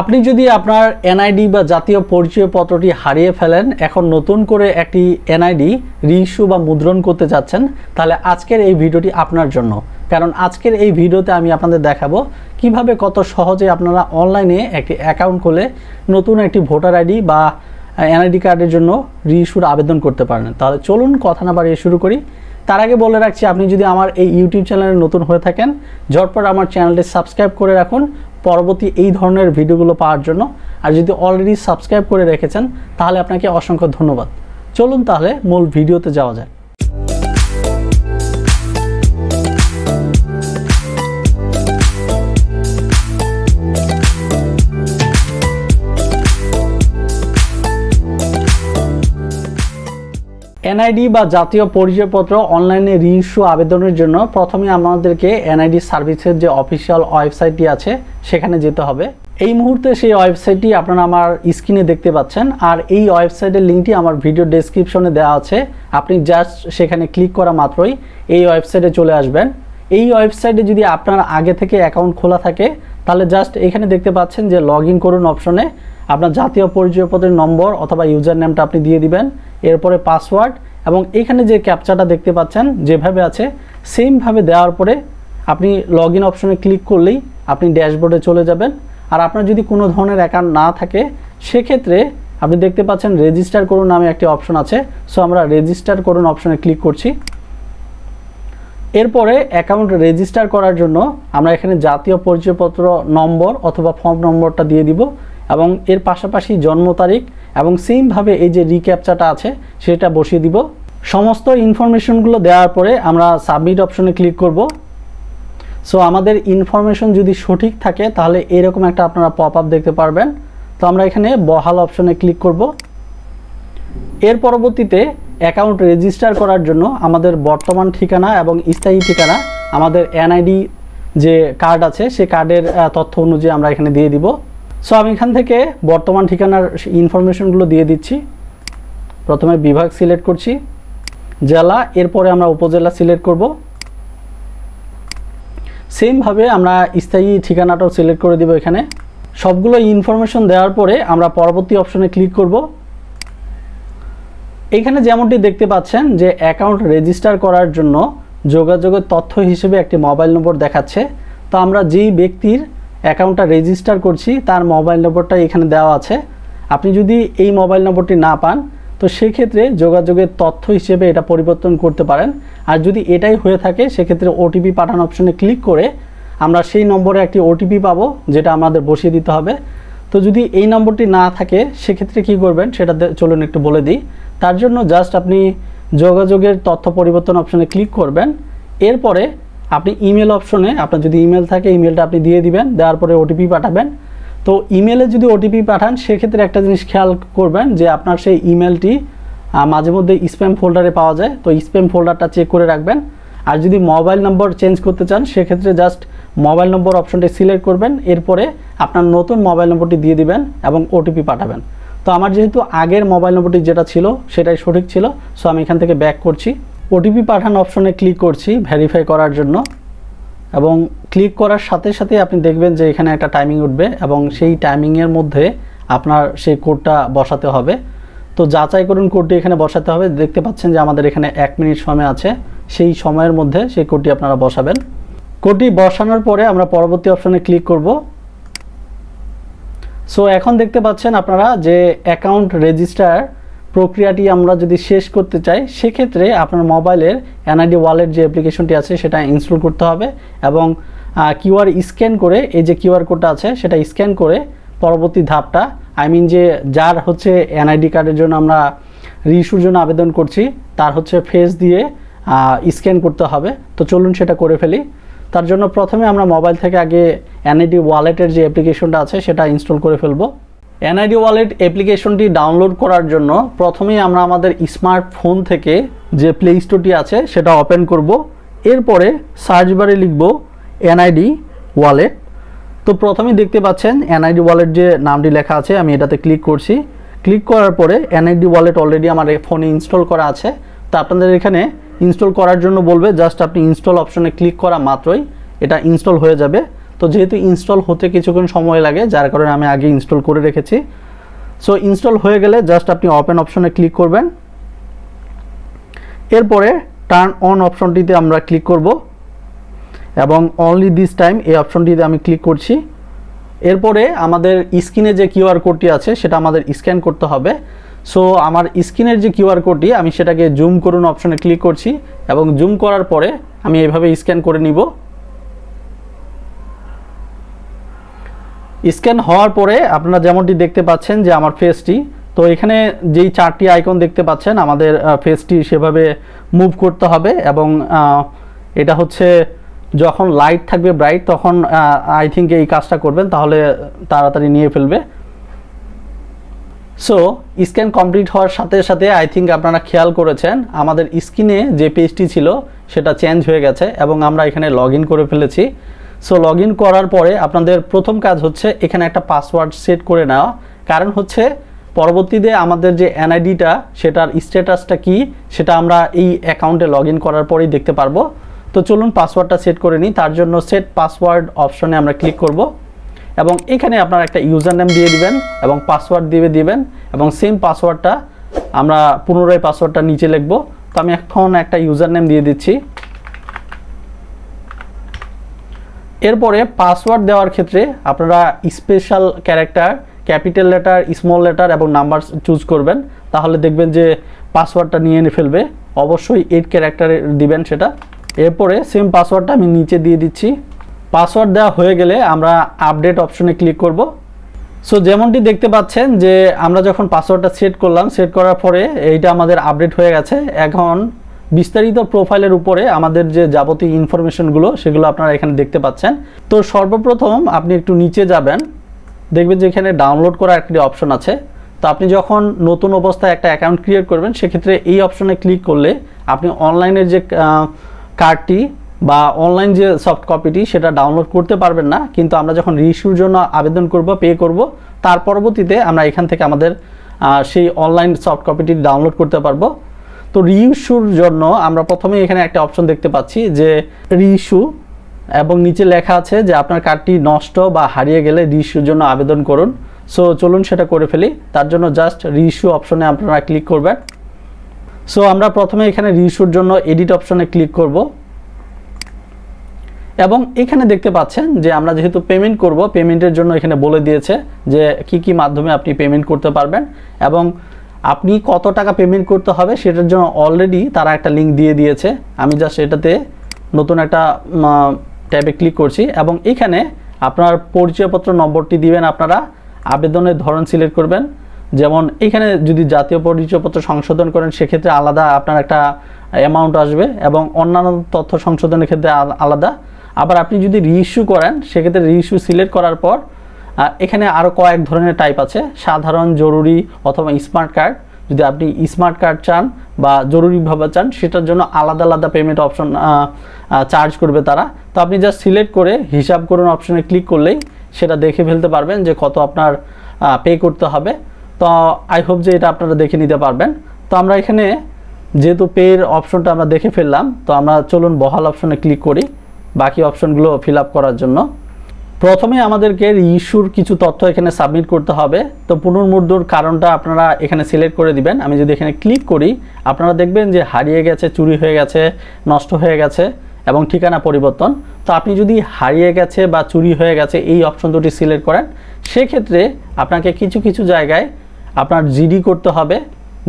আপনি যদি আপনার এনআইডি বা জাতীয় পরিচয়পত্রটি হারিয়ে ফেলেন, এখন নতুন করে একটি এনআইডি রিইস্যু বা মুদ্রণ করতে চাচ্ছেন তাহলে আজকের এই ভিডিওটি আপনার জন্য। কারণ আজকের এই ভিডিওতে আমি আপনাদের দেখাবো কীভাবে কত সহজে আপনারা অনলাইনে একটি অ্যাকাউন্ট খুলে নতুন একটি ভোটার আইডি বা এনআইডি কার্ডের জন্য রিইস্যুর আবেদন করতে পারেন তাহলে চলুন কথা না বাড়িয়ে শুরু করি। তার আগে বলে রাখছি, আপনি যদি আমার এই ইউটিউব চ্যানেলে নতুন হয়ে থাকেন, ঝটপট আমার চ্যানেলটি সাবস্ক্রাইব করে রাখুন। পরবর্তী এই ধরনের ভিডিওগুলো পাওয়ার জন্য। আর যদি অলরেডি সাবস্ক্রাইব করে রেখেছেন, তাহলে আপনাকে অসংখ্য ধন্যবাদ। চলুন তাহলে মূল ভিডিওতে যাওয়া যায় এনআইডি বা জাতীয় পরিচয়পত্র অনলাইনে রিইস্যু আবেদনের জন্য প্রথমে আমাদেরকে এনআইডি সার্ভিসের যে অফিসিয়াল ওয়েবসাইটটি আছে, সেখানে যেতে হবে। এই মুহূর্তে সেই ওয়েবসাইটটি আপনারা আমার স্ক্রিনে দেখতে পাচ্ছেন, আর এই ওয়েবসাইটের লিঙ্কটি আমার ভিডিও ডেসক্রিপশনে দেওয়া আছে। আপনি জাস্ট সেখানে ক্লিক করা মাত্রই এই ওয়েবসাইটে চলে আসবেন। এই ওয়েবসাইটে যদি আপনার আগে থেকে অ্যাকাউন্ট খোলা থাকে, তাহলে জাস্ট এখানে দেখতে পাচ্ছেন যে লগ করুন অপশনে। আপনার জাতীয় পরিচয়পত্রের নম্বর অথবা ইউজার নেমটা আপনি দিয়ে দিবেন, এরপরে পাসওয়ার্ড এবং এখানে যে ক্যাপচাটা দেখতে পাচ্ছেন যেভাবে আছে, সেমভাবে দেওয়ার পরে আপনি লগ ইন অপশনে ক্লিক করলেই আপনি ড্যাশবোর্ডে চলে যাবেন। আর আপনার যদি কোনো ধরনের অ্যাকাউন্ট না থাকে, সেক্ষেত্রে আপনি দেখতে পাচ্ছেন রেজিস্টার করুন নামে একটি অপশন আছে। সো আমরা রেজিস্টার করুন অপশনে ক্লিক করছি। এরপরে অ্যাকাউন্ট রেজিস্টার করার জন্য আমরা এখানে জাতীয় পরিচয়পত্র নম্বর অথবা ফর্ম নম্বরটা দিয়ে দিব। এবং এর পাশাপাশি জন্ম তারিখ এবং সেমভাবে এই যে রিক্যাপচাটা আছে, সেটা বসিয়ে দিব। সমস্ত ইনফরমেশনগুলো দেওয়ার পরে আমরা সাবমিট অপশনে ক্লিক করব। সো আমাদের ইনফরমেশন যদি সঠিক থাকে, তাহলে এরকম একটা আপনারা পপ আপ দেখতে পারবেন। তো আমরা এখানে বহাল অপশনে ক্লিক করব। এর পরবর্তীতে অ্যাকাউন্ট রেজিস্টার করার জন্য আমাদের বর্তমান ঠিকানা এবং স্থায়ী ঠিকানা, আমাদের এনআইডি যে কার্ড আছে, সে কার্ডের তথ্য অনুযায়ী আমরা এখানে দিয়ে দিব। সো আমি এখান থেকে বর্তমান ঠিকানার ইনফরমেশনগুলো দিয়ে দিচ্ছি। প্রথমে বিভাগ সিলেক্ট করছি, জেলা, এরপরে আমরা উপজেলা সিলেক্ট করব। সেমভাবে আমরা স্থায়ী ঠিকানাটাও সিলেক্ট করে দিব এখানে। সবগুলো ইনফরমেশন দেওয়ার পরে আমরা পরবর্তী অপশনে ক্লিক করব। এখানে যেমনটি দেখতে পাচ্ছেন যে অ্যাকাউন্ট রেজিস্টার করার জন্য যোগাযোগের তথ্য হিসেবে একটি মোবাইল নম্বর দেখাচ্ছে। তো আমরা যেই ব্যক্তির অ্যাকাউন্টটা রেজিস্টার করছি, তার মোবাইল নম্বরটা এখানে দেওয়া আছে। আপনি যদি এই মোবাইল নম্বরটি না পান, তো সেক্ষেত্রে যোগাযোগের তথ্য হিসেবে এটা পরিবর্তন করতে পারেন। আর যদি এটাই হয়ে থাকে, সেক্ষেত্রে ওটিপি পাঠানো অপশনে ক্লিক করে আমরা সেই নম্বরে একটি ওটিপি পাবো, যেটা আমাদের বসিয়ে দিতে হবে। তো যদি এই নম্বরটি না থাকে, সেক্ষেত্রে কি করবেন, সেটা চলুন একটু বলে দিই। তার জন্য জাস্ট আপনি যোগাযোগের তথ্য পরিবর্তন অপশনে ক্লিক করবেন। এরপরে আপনি ইমেল অপশনে আপনার যদি ইমেল থাকে ইমেলটা আপনি দিয়ে দিবেন, দেওয়ার পরে ওটিপি পাঠাবেন। তো ইমেলে যদি ওটিপি পাঠান, সেক্ষেত্রে একটা জিনিস খেয়াল করবেন যে আপনার সেই ইমেলটি মাঝে মধ্যে স্প্যাম ফোল্ডারে পাওয়া যায়। তো স্প্যাম ফোল্ডারটা চেক করে রাখবেন। আর যদি মোবাইল নম্বর চেঞ্জ করতে চান, সেক্ষেত্রে জাস্ট মোবাইল নম্বর অপশনটি সিলেক্ট করবেন। এরপরে আপনার নতুন মোবাইল নম্বরটি দিয়ে দিবেন এবং ওটিপি পাঠাবেন। তো আমার যেহেতু আগের মোবাইল নম্বরটি যেটা ছিল, সেটাই সঠিক ছিল। সো আমি এখান থেকে ব্যাক করছি। ওটিপি পাঠান অপশনে ক্লিক করছি ভেরিফাই করার জন্য। এবং ক্লিক করার সাথে সাথে আপনি দেখবেন যে এখানে একটা টাইমিং উঠবে এবং সেই টাইমিংয়ের মধ্যে আপনার সেই কোডটা বসাতে হবে। তো যাচাই করুন কোডটি এখানে বসাতে হবে। দেখতে পাচ্ছেন যে আমাদের এখানে এক মিনিট সময় আছে। সেই সময়ের মধ্যে সেই কোডটি আপনারা বসাবেন। কোডটি বসানোর পরে আমরা পরবর্তী অপশনে ক্লিক করব। সো এখন দেখতে পাচ্ছেন আপনারা যে অ্যাকাউন্ট রেজিস্টার প্রক্রিয়াটি আমরা যদি শেষ করতে চাই, সেক্ষেত্রে আপনার মোবাইলের এনআইডি ওয়ালেট যে অ্যাপ্লিকেশনটি আছে, সেটা ইনস্টল করতে হবে এবং কিউআর স্ক্যান করে, এই যে কিউআর কোডটা আছে, সেটা স্ক্যান করে পরবর্তী ধাপটা, আই মিন যে যার হচ্ছে এনআইডি কার্ডের জন্য আমরা রিইস্যুর জন্য আবেদন করছি, তার হচ্ছে ফেস দিয়ে স্ক্যান করতে হবে। তো চলুন সেটা করে ফেলি। তার জন্য প্রথমে আমরা মোবাইল থেকে আগে এনআইডি ওয়ালেটের যে অ্যাপ্লিকেশনটা আছে, সেটা ইনস্টল করে ফেলব। এনআইডি ওয়ালেট অ্যাপ্লিকেশনটি ডাউনলোড করার জন্য প্রথমেই আমরা আমাদের স্মার্টফোন থেকে যে প্লে স্টোরটি আছে সেটা ওপেন করব। এরপরে সার্চ বারে লিখব এনআইডি ওয়ালেট। তো প্রথমেই দেখতে পাচ্ছেন এনআইডি ওয়ালেট যে নামটি লেখা আছে, আমি এটাতে ক্লিক করছি। ক্লিক করার পরে এনআইডি ওয়ালেট অলরেডি আমার ফোনে ইনস্টল করা আছে। তো আপনাদের এখানে ইনস্টল করার জন্য বলবে, জাস্ট আপনি ইনস্টল অপশনে ক্লিক করা মাত্রই এটা ইনস্টল হয়ে যাবে। তো যেহেতু ইনস্টল হতে কিছুক্ষণ সময় লাগে, যার কারণে আমি আগে ইনস্টল করে রেখেছি। সো ইনস্টল হয়ে গেলে জাস্ট আপনি ওপেন অপশনে ক্লিক করবেন। এরপরে টার্ন অন অপশনটিতে আমরা ক্লিক করব। এবং অনলি দিস টাইম এই অপশনটিতে আমি ক্লিক করছি। এরপরে আমাদের স্ক্রিনে যে কিউআর কোডটি আছে, সেটা আমাদের স্ক্যান করতে হবে। সো আমার স্ক্রিনের যে কিউআর কোডটি আমি সেটাকে জুম করুন অপশনে ক্লিক করছি। এবং জুম করার পরে আমি এইভাবে স্ক্যান করে নিব। স্ক্যান হওয়ার পরে আপনারা যেমনটি দেখতে পাচ্ছেন যে আমার ফেসটি তো এখানে যেই চারটি আইকন দেখতে পাচ্ছেন, আমাদের ফেসটি সেভাবে মুভ করতে হবে এবং এটা হচ্ছে যখন লাইট থাকবে ব্রাইট তখন আই থিঙ্ক এই কাজটা করবেন, তাহলে তাড়াতাড়ি নিয়ে ফেলবে। সো স্ক্যান কমপ্লিট হওয়ার সাথে সাথে আই থিঙ্ক আপনারা খেয়াল করেছেন, আমাদের স্ক্রিনে যে পেজটি ছিল, সেটা চেঞ্জ হয়ে গেছে এবং আমরা এখানে লগ করে ফেলেছি। সো লগ ইন করার পরে আপনাদের প্রথম কাজ হচ্ছে এখানে একটা পাসওয়ার্ড সেট করে নেওয়া। কারণ হচ্ছে পরবর্তীতে আমাদের যে এনআইডিটা সেটার স্ট্যাটাসটা কি, সেটা আমরা এই অ্যাকাউন্টে লগ ইন করার পরেই দেখতে পারব। তো চলুন পাসওয়ার্ডটা সেট করে নিই। তার জন্য সেট পাসওয়ার্ড অপশনে আমরা ক্লিক করব। এবং এখানে আপনার একটা ইউজার নেম দিয়ে দিবেন এবং পাসওয়ার্ড দিয়ে দিবেন। এবং সেম পাসওয়ার্ডটা আমরা পুনরায় পাসওয়ার্ডটা নিচে লিখব। তো আমি এখন একটা ইউজার নেম দিয়ে দিচ্ছি। এরপরে পাসওয়ার্ড দেওয়ার ক্ষেত্রে আপনারা special character capital letter small letter এবং নাম্বার চুজ করবেন। তাহলে দেখবেন যে পাসওয়ার্ডটা নিয়ে ফেলবে। অবশ্যই এইট ক্যারেক্টারে দিবেন সেটা। এরপরে সেম পাসওয়ার্ডটা আমি নিচে দিয়ে দিচ্ছি। পাসওয়ার্ড দেওয়া হয়ে গেলে আমরা আপডেট অপশনে ক্লিক করব। সো যেমনটি দেখতে পাচ্ছেন যে আমরা যখন পাসওয়ার্ডটা সেট করলাম সেট করার পরে এইটা আমাদের আপডেট হয়ে গেছে। এখন বিস্তারিত প্রোফাইলের উপরে আমাদের যে যাবতীয় ইনফরমেশনগুলো সেগুলো আপনারা এখানে দেখতে পাচ্ছেন। তো সর্বপ্রথম আপনি একটু নিচে যাবেন। দেখবেন যে এখানে ডাউনলোড করার একটি অপশন আছে। তো আপনি যখন নতুন অবস্থায় একটা অ্যাকাউন্ট ক্রিয়েট করবেন, সেক্ষেত্রে এই অপশনে ক্লিক করলে আপনি অনলাইনের যে কার্ডটি বা অনলাইন যে সফট কপিটি সেটা ডাউনলোড করতে পারবেন না। কিন্তু আমরা যখন রিইস্যুর জন্য আবেদন করব পে করব, তার পরবর্তীতে আমরা এখান থেকে আমাদের সেই অনলাইন সফট কপিটি ডাউনলোড করতে পারব। তো রিইস্যুর জন্য আমরা প্রথমে এখানে একটা অপশন দেখতে পাচ্ছি যে রিইস্যু এবং নিচে লেখা আছে যে আপনার কার্ডটি নষ্ট বা হারিয়ে গেলে রিইস্যুর জন্য আবেদন করুন। সো চলুন সেটা করে ফেলি। তার জন্য জাস্ট রিইস্যু অপশনে আপনারা ক্লিক করবেন। সো আমরা প্রথমে এখানে রিইস্যুর জন্য এডিট অপশনে ক্লিক করব। এবং এখানে দেখতে পাচ্ছেন যে আমরা যেহেতু পেমেন্ট করব পেমেন্টের জন্য এখানে বলে দিয়েছে যে কি কি মাধ্যমে আপনি পেমেন্ট করতে পারবেন। এবং আপনি কত টাকা পেমেন্ট করতে হবে সেটার জন্য অলরেডি তারা একটা লিঙ্ক দিয়ে দিয়েছে। আমি জাস্ট এটাতে নতুন একটা ট্যাবে ক্লিক করছি এবং এখানে আপনার পরিচয়পত্র নম্বরটি দিবেন আপনারা। আবেদনের ধরন সিলেক্ট করবেন। যেমন এখানে যদি জাতীয় পরিচয়পত্র সংশোধন করেন, সেক্ষেত্রে আলাদা আপনার একটা অ্যামাউন্ট আসবে এবং অন্যান্য তথ্য সংশোধনের ক্ষেত্রে আলাদা। আবার আপনি যদি রিইস্যু করেন, সেক্ষেত্রে রিইস্যু সিলেক্ট করার পর এখানে আরও কয়েক ধরনের টাইপ আছে। সাধারণ, জরুরি অথবা স্মার্ট কার্ড যদি আপনি স্মার্ট কার্ড চান বা জরুরিভাবে চান, সেটার জন্য আলাদা আলাদা পেমেন্ট অপশন চার্জ করবে তারা। তো আপনি জাস্ট সিলেক্ট করে হিসাব করুন অপশনে ক্লিক করলেই সেটা দেখে ফেলতে পারবেন যে কত আপনার পে করতে হবে। তো আই হোপ যে এটা আপনারা দেখে নিতে পারবেন। তো আমরা এখানে যেহেতু পের অপশনটা আমরা দেখে ফেললাম, তো আমরা চলুন বহাল অপশনে ক্লিক করি। বাকি অপশনগুলো ফিল আপ করার জন্য। প্রথমে আমাদেরকে ইস্যুর কিছু তথ্য এখানে সাবমিট করতে হবে। তো পুনর্মুদ্রর কারণটা আপনারা এখানে সিলেক্ট করে দিবেন। আমি যদি এখানে ক্লিক করি, আপনারা দেখবেন যে হারিয়ে গেছে, চুরি হয়ে গেছে, নষ্ট হয়ে গেছে এবং ঠিকানা পরিবর্তন। তো আপনি যদি হারিয়ে গেছে বা চুরি হয়ে গেছে, এই অপশন দুটি সিলেক্ট করেন, সেক্ষেত্রে আপনাকে কিছু কিছু জায়গায় আপনার জিডি করতে হবে।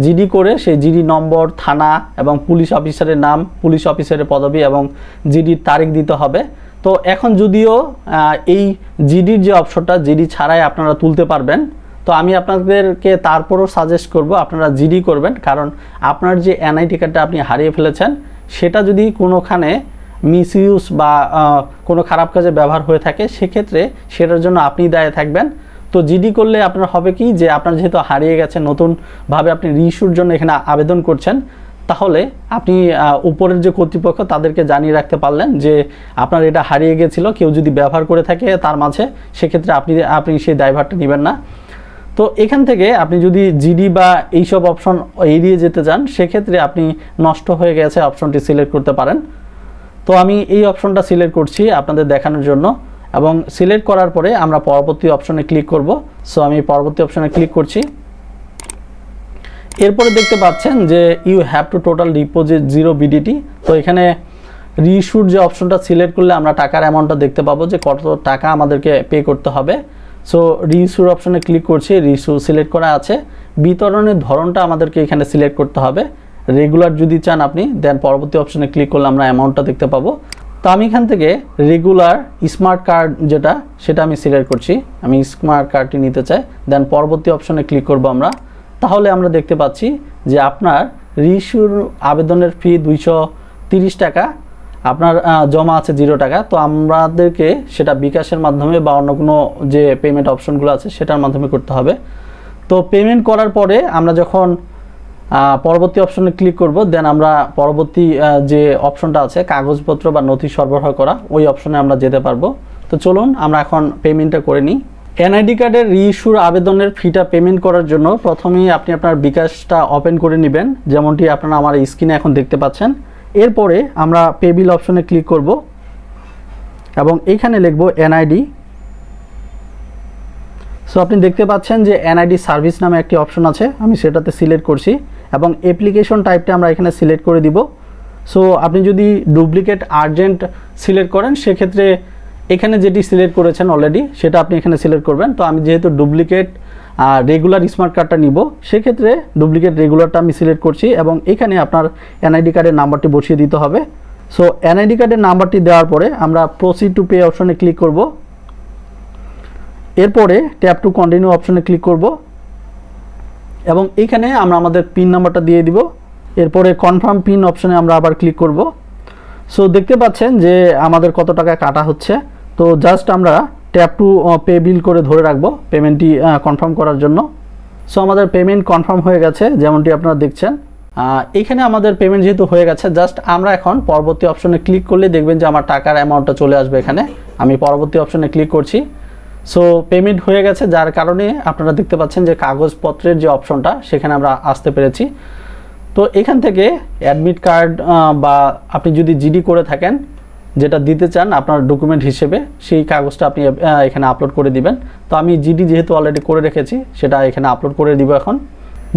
জিডি করে সেই জিডি নম্বর, থানা এবং পুলিশ অফিসারের নাম, পুলিশ অফিসারের পদবি এবং জিডির তারিখ দিতে হবে। তো এখন যদিও এই জিডির যে অপশনটা জিডি ছাড়াই আপনারা তুলতে পারবেন, তো আমি আপনাদেরকে তারপরও সাজেস্ট করব, আপনারা জিডি করবেন, কারণ আপনার যে এনআইটি কার্ডটা আপনি হারিয়ে ফেলেছেন, সেটা যদি কোনোখানে মিসইউজ বা কোনো খারাপ কাজে ব্যবহার হয়ে থাকে, সেক্ষেত্রে সেটার জন্য আপনি দায়ে থাকবেন। তো জিডি করলে আপনার হবে কি, যে আপনার যেহেতু হারিয়ে গেছে, নতুনভাবে আপনি রিইস্যুর জন্য এখানে আবেদন করছেন তাহলে আপনি উপরের যে কর্তৃপক্ষ তাদেরকে জানিয়ে রাখতে পারলেন যে আপনার এটা হারিয়ে গেছিল, কেউ যদি ব্যবহার করে থাকে তার মাঝে, সেক্ষেত্রে আপনি আপনি সেই ড্রাইভারটা নেবেন না। তো এখান থেকে আপনি যদি জিডি বা এইসব অপশন এড়িয়ে যেতে চান, সেক্ষেত্রে আপনি নষ্ট হয়ে গেছে অপশনটি সিলেক্ট করতে পারেন। তো আমি এই অপশনটা সিলেক্ট করছি আপনাদের দেখানোর জন্য এবং সিলেক্ট করার পরে আমরা পরবর্তী অপশনে ক্লিক করব। সো আমি পরবর্তী অপশনে ক্লিক করছি। এরপরে দেখতে পাচ্ছেন যে you have to total deposit zero BDT তো এখানে রিইস্যুর যে অপশনটা সিলেক্ট করলে আমরা টাকার অ্যামাউন্টটা দেখতে পাবো যে কত টাকা আমাদেরকে পে করতে হবে। সো রিইস্যুর অপশনে ক্লিক করছি রিইস্যু সিলেক্ট করা আছে। বিতরণের ধরনটা আমাদেরকে এখানে সিলেক্ট করতে হবে। রেগুলার যদি চান আপনি দেন পরবর্তী অপশনে ক্লিক করলে আমরা অ্যামাউন্টটা দেখতে পাবো। তো আমি এখান থেকে রেগুলার স্মার্ট কার্ড যেটা, সেটা আমি সিলেক্ট করছি। আমি স্মার্ট কার্ডটি নিতে চাই। দেন পরবর্তী অপশনে ক্লিক করব আমরা। তাহলে আমরা দেখতে পাচ্ছি যে আপনার রিইস্যুর আবেদনের ফি দুইশো তিরিশ টাকা, আপনার জমা আছে জিরো টাকা। তো আমাদেরকে সেটা বিকাশের মাধ্যমে বা অন্য কোনো যে পেমেন্ট অপশনগুলো আছে সেটার মাধ্যমে করতে হবে। তো পেমেন্ট করার পরে আমরা যখন পরবর্তী অপশনে ক্লিক করব দেন আমরা পরবর্তী যে অপশনটা আছে, কাগজপত্র বা নথি সরবরাহ করা, ওই অপশনে আমরা যেতে পারব। তো চলুন, আমরা এখন পেমেন্টটা করে নিই। এনআইডি কার্ডের রিইস্যুর আবেদনের ফিটা পেমেন্ট করার জন্য প্রথমেই আপনি আপনার বিকাশটা ওপেন করে নেবেন। যেমনটি আপনারা আমার স্ক্রিনে এখন দেখতে পাচ্ছেন। এরপরে আমরা পেবিল অপশনে ক্লিক করব এবং এইখানে লিখব এনআইডি সো আপনি দেখতে পাচ্ছেন যে এনআইডি সার্ভিস নামে একটি অপশন আছে। আমি সেটাতে সিলেক্ট করছি এবং অ্যাপ্লিকেশন টাইপটা আমরা এখানে সিলেক্ট করে দিব। সো আপনি যদি ডুপ্লিকেট আর্জেন্ট সিলেক্ট করেন, সেক্ষেত্রে এখানে যেটি সিলেক্ট করেছেন অলরেডি সেটা আপনি এখানে সিলেক্ট করবেন। তো আমি যেহেতু ডুপ্লিকেট রেগুলার স্মার্ট কার্ডটা নিব, সেক্ষেত্রে ডুপ্লিকেট রেগুলারটা আমি সিলেক্ট করছি এবং এখানে আপনার এনআইডি কার্ডের নাম্বারটি বসিয়ে দিতে হবে। সো এনআইডি কার্ডের নাম্বারটি দেওয়ার পরে আমরা প্রসিড টু পে অপশনে ক্লিক করব। এরপরে ট্যাপ টু কন্টিনিউ অপশনে ক্লিক করব। এবং এইখানে আমরা আমাদের পিন নাম্বারটা দিয়ে দিব। এরপরে কনফার্ম পিন অপশনে আমরা আবার ক্লিক করব। সো দেখতে পাচ্ছেন যে আমাদের কত টাকা কাটা হচ্ছে। তো জাস্ট আমরা ট্যাপ টু পে বিল করে ধরে রাখব পেমেন্টটি কনফার্ম করার জন্য। সো আমাদের পেমেন্ট কনফার্ম হয়ে গেছে যেমনটি আপনারা দেখছেন। আহ, এইখানে আমাদের পেমেন্ট যেহেতু হয়ে গেছে জাস্ট আমরা এখন পরবর্তী অপশনে ক্লিক করলে দেখবেন যে আমার টাকার অ্যামাউন্টটা চলে আসবে এখানে। আমি পরবর্তী অপশনে ক্লিক করছি। সো পেমেন্ট হয়ে গেছে যার কারণে আপনারা দেখতে পাচ্ছেন যে কাগজপত্রের যে অপশনটা সেখানে আমরা আসতে পেরেছি। তো এখান থেকে অ্যাডমিট কার্ড বা আপনি যদি জিডি করে থাকেন, যেটা দিতে চান আপনার ডকুমেন্ট হিসেবে, সেই কাগজটা আপনি এখানে আপলোড করে দিবেন। তো আমি জিডি যেহেতু অলরেডি করে রেখেছি, সেটা এখানে আপলোড করে দিব এখন।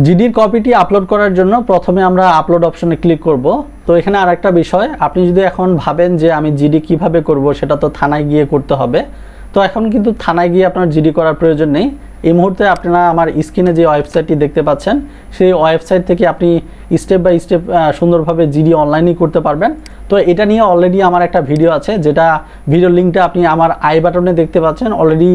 জিডির কপিটি আপলোড করার জন্য প্রথমে আমরা আপলোড অপশনে ক্লিক করব। তো এখানে আরেকটা বিষয়, আপনি যদি এখন ভাবেন যে আমি জিডি কীভাবে করব, সেটা তো থানায় গিয়ে করতে হবে। তো এখন কিন্তু থানায় গিয়ে আপনার জিডি করার প্রয়োজন নেই। এই মুহূর্তে আপনারা আমার স্ক্রিনে যে ওয়েবসাইটটি দেখতে পাচ্ছেন, সেই ওয়েবসাইট থেকে আপনি স্টেপ বাই স্টেপ সুন্দরভাবে জিডি অনলাইনেই করতে পারবেন। তো এটা নিয়ে অলরেডি আমার একটা ভিডিও আছে, যেটা ভিডিও লিঙ্কটা আপনি আমার আই বাটনে দেখতে পাচ্ছেন। অলরেডি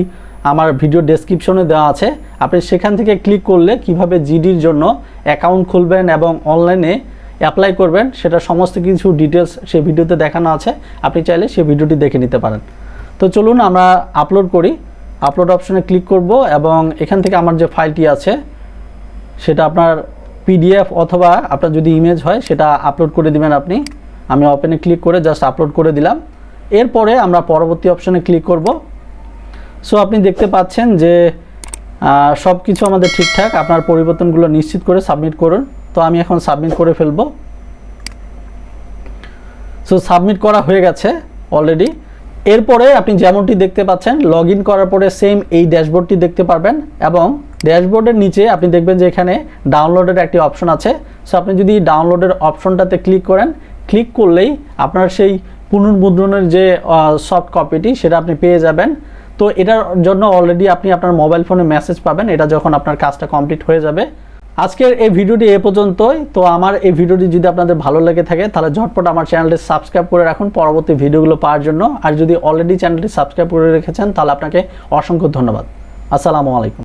আমার ভিডিও ডেসক্রিপশনে দেওয়া আছে। আপনি সেখান থেকে ক্লিক করলে কীভাবে জিডির জন্য অ্যাকাউন্ট খুলবেন এবং অনলাইনে অ্যাপ্লাই করবেন, সেটা সমস্ত কিছু ডিটেলস সেই ভিডিওতে দেখানো আছে। আপনি চাইলে সেই ভিডিওটি দেখে নিতে পারেন। তো চলুন আমরা আপলোড করি। আপলোড অপশনে ক্লিক করব এবং এখান থেকে আমার যে ফাইলটি আছে, সেটা আপনার পিডিএফ অথবা আপনার যদি ইমেজ হয়, সেটা আপলোড করে দিবেন আপনি। আমি ওপেনে ক্লিক করে জাস্ট আপলোড করে দিলাম। এরপরে আমরা পরবর্তী অপশনে ক্লিক করব। সো আপনি দেখতে পাচ্ছেন যে সব কিছু আমাদের ঠিকঠাক। আপনার পরিবর্তনগুলো নিশ্চিত করে সাবমিট করুন। তো আমি এখন সাবমিট করে ফেলব। সো সাবমিট করা হয়ে গেছে অলরেডি এরপরে আপনি যেমনটি দেখতে পাচ্ছেন লগ ইন করার পরে সেম এই ড্যাশবোর্ডটি দেখতে পারবেন এবং ড্যাশবোর্ডের নিচে আপনি দেখবেন যে এখানে ডাউনলোডের একটি অপশন আছে। সো আপনি যদি ডাউনলোডের অপশনটাতে ক্লিক করেন ক্লিক করলেই আপনার সেই পুনর্মুদ্রণের যে সফট কপিটি সেটা আপনি পেয়ে যাবেন। তো এটার জন্য অলরেডি আপনি আপনার মোবাইল ফোনে মেসেজ পাবেন। এটা যখন আপনার কাজটা কমপ্লিট হয়ে যাবে আজকের এই ভিডিওটি এ পর্যন্তই। তো আমার এই ভিডিওটি যদি আপনাদের ভালো লেগে থাকে, তাহলে ঝটপট আমার চ্যানেলটি সাবস্ক্রাইব করে রাখুন পরবর্তী ভিডিওগুলো পাওয়ার জন্য। আর যদি অলরেডি চ্যানেলটি সাবস্ক্রাইব করে রেখেছেন, তাহলে আপনাকে অসংখ্য ধন্যবাদ। আসসালামু আলাইকুম।